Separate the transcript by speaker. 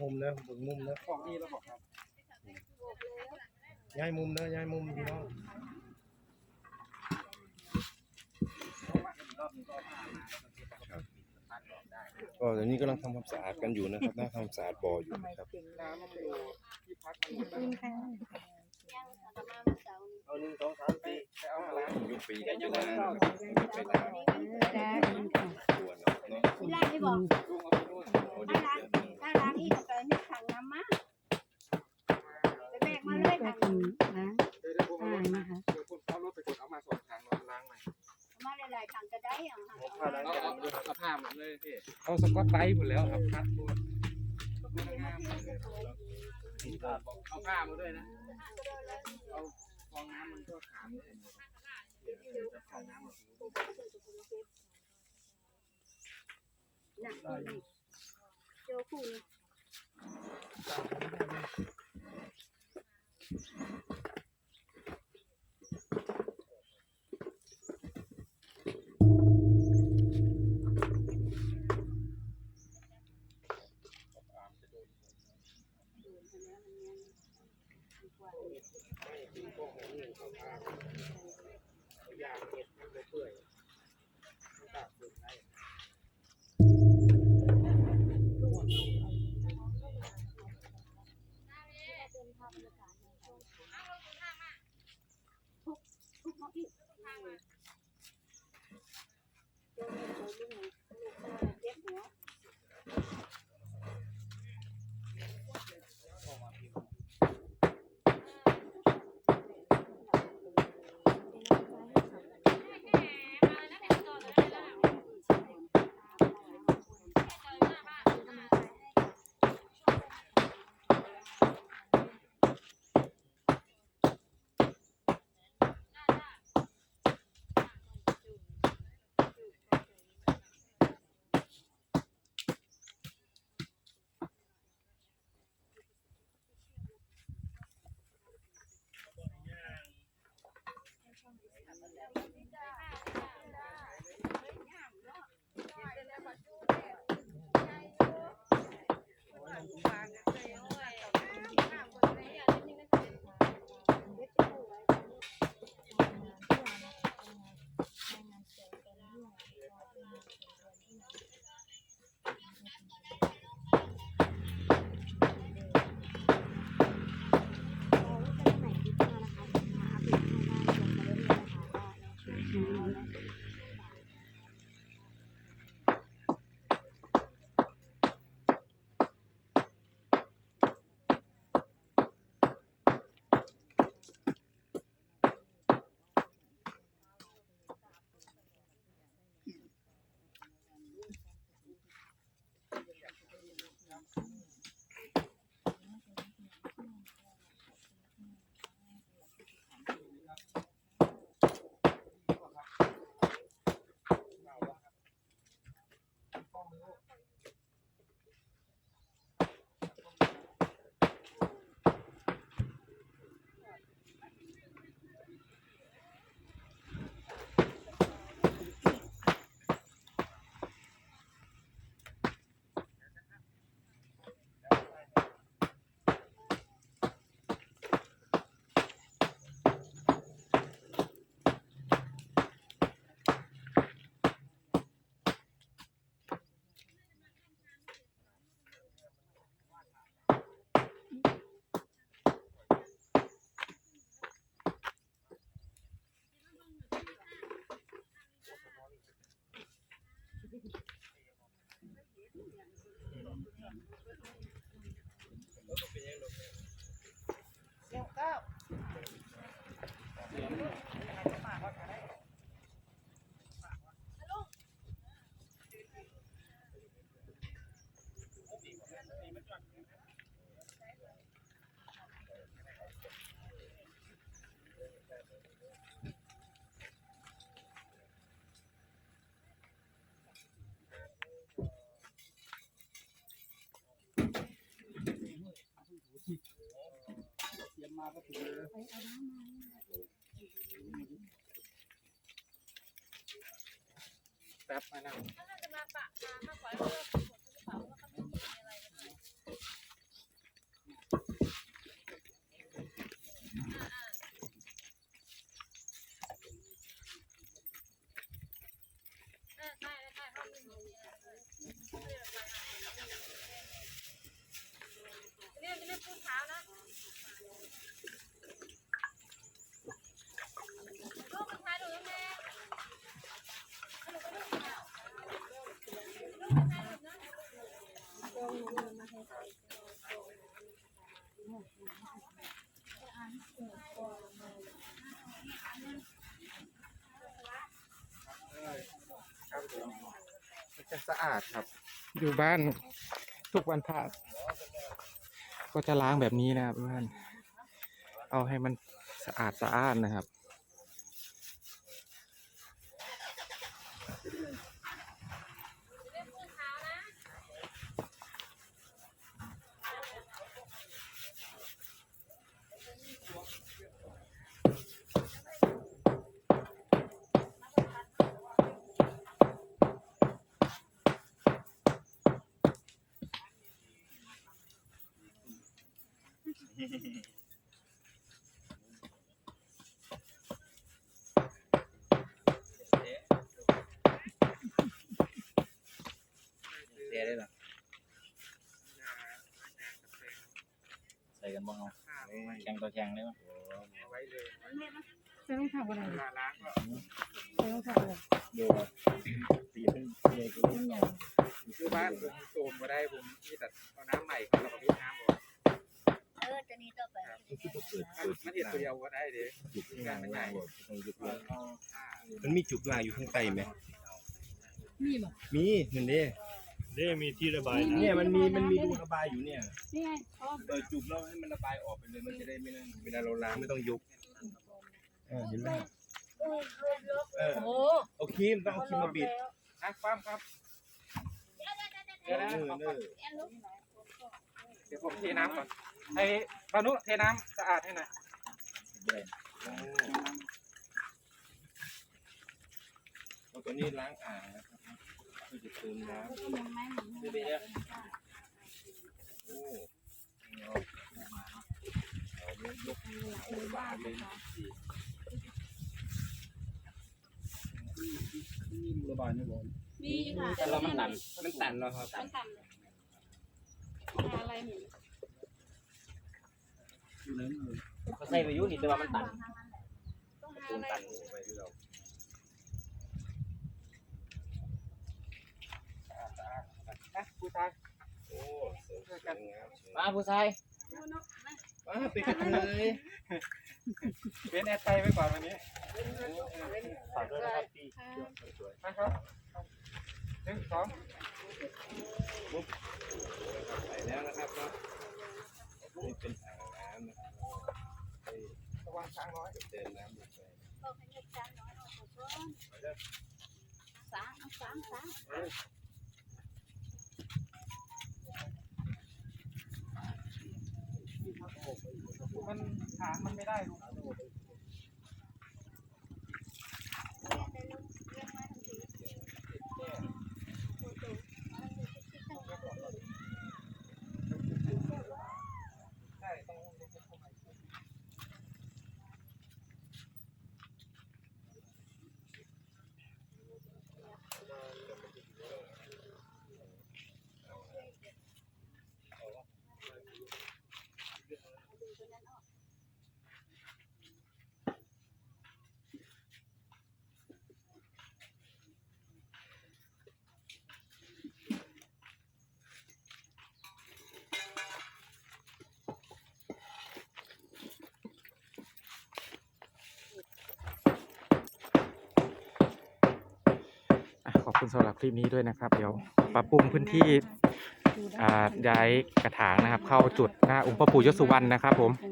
Speaker 1: มุมนะเบิ่งมุมนะ
Speaker 2: ของดีแล้วบอกครับ
Speaker 1: ย้ายมุมนะย้ายมุมพี่น้อง
Speaker 2: รอบนี้ก็ผ่านมาแล้วก็เก็บเอาไปพัดออกได้
Speaker 1: ก็ตอนนี้กำลังทำความสะอาดกันอยู่นะครับน่าทำความสะอาดบ่ออยู่นะครับ
Speaker 2: น้ำมันอยู่ที่พักมันอยู่
Speaker 3: คุณค่ะ
Speaker 1: เอาหนึ่งสองสามสี่
Speaker 2: ไปเอามาล้าง
Speaker 1: ยุบปีกันอยู่นะไปล้าง
Speaker 3: จ้าคุณค่ะ
Speaker 1: ตัวเนาะเนาะ
Speaker 4: ที่แรกที่บอก
Speaker 2: ลุงเอาา
Speaker 1: ย
Speaker 4: ๆถังจะได้อย่าง
Speaker 2: เอาเอาเอาผ้ามาเลยพี่เอาสกอตไบรท์หมดแล้วครับพัดตัวเอาผ้ามาด้วยนะเอาฟองน้ำมันก็ขามเลยจะฟองน้ำมัน
Speaker 4: หนักเจอคู่
Speaker 2: เตรียมมาก็ถึ งเลยแป๊บมานั่ง จะสะอาดครับ
Speaker 5: อยู่บ้านทุกวันพระก็จะล้างแบบนี้นะครับเพื่อนเอาให้มันสะอาดสะอาดนะครับ
Speaker 2: เสียได้หรอใส่กันบ้างเอาแข่งต่อแข่งได้ไหมไว้เลย
Speaker 3: ใส่รองเท้าอะไร
Speaker 2: เวลาล้างก็
Speaker 3: ใส่รองเท้าอะไร
Speaker 2: ดูตีขึ้นใหญ่ขึ้น
Speaker 3: มันใหญ่
Speaker 2: คือบ้านผมโซมมาได้ผมมีแต่เอาน้ำใหม่ก่อนแล้วก็พิจน้ำออก
Speaker 4: เออจะนี้ต่อไป
Speaker 2: มันเห็ดตัวเดียวก็ได้เด้
Speaker 1: จุดข้างล่างมันใหญ่ต้องจุด
Speaker 2: เอา
Speaker 1: ล่าง
Speaker 2: ผ้า
Speaker 1: มันมีจุดล่างอยู่ข้างใต้ไหม
Speaker 3: มีบ่
Speaker 1: มีเห็นดิ
Speaker 6: ได้มีที่ระบาย
Speaker 1: เนี่ยมันมีมันมีรูระบายอยู่เนี่ย
Speaker 3: นี่ไงพร้อม
Speaker 1: เออจุบแล้วให้มันระบายออกไปเลยมันจะได้ไม่นั่นเวลาเราล้างไม่ต้องยกเออเห็นไหมเออ
Speaker 3: โอ้
Speaker 1: เอาครีมต้องเอาครีมมาบิด
Speaker 2: นะความครับ
Speaker 1: เออเออเออ
Speaker 2: เดี๋ยวผมเทน้ำก่อนไอ้พานุเทน้ำสะอาดให้หน่อย
Speaker 1: เอาตัวนี้ล้างอ่างนะครับเพื่อจะเติมน้ำ
Speaker 2: ดูดีเนี่ย
Speaker 1: โอ้เอาเอาเรื่องยกเอาบาทเลย
Speaker 6: มีระบายไม่บอก
Speaker 3: มีค่ะ
Speaker 2: แต่เรามันตันมันตันแล้วครับ
Speaker 3: มันต่ำเลย หาอะไรนิ
Speaker 6: อยู่ไหนเลย
Speaker 2: เขาใส่ไปยุ่นี่แต่ว่ามันตัน
Speaker 3: ต้องหา
Speaker 1: ตูน
Speaker 3: อะไร
Speaker 1: ตันไปที่เรา
Speaker 2: นะผู้ชาย
Speaker 1: โอ้สริมสวยงาม
Speaker 2: มาผู้ชาย
Speaker 1: อ่าเป็นกระเทย
Speaker 2: เว้นแอร์ไตไว้ก่อนวันนี้
Speaker 6: ฝากด้วยนะครับพี่
Speaker 2: นะครับหนึ่งสอง ปุ๊บ
Speaker 1: ใส่แล้วนะครับเนาะนี่เป็นอ่างน้ำนะครับให้
Speaker 2: ระวังช้างน้อย
Speaker 1: เดินน้ำลงไป
Speaker 4: สามสามสาม
Speaker 2: มันหามันไม่ได้ลูก
Speaker 5: คุณสำหรับคลิปนี้ด้วยนะครับ เดี๋ยวปรับปรุงพื้นที่อ่าย้ายกระถางนะครับ เข้าจุดหน้าองค์พระปู่ยศสุวรรณนะครับผม
Speaker 3: อัน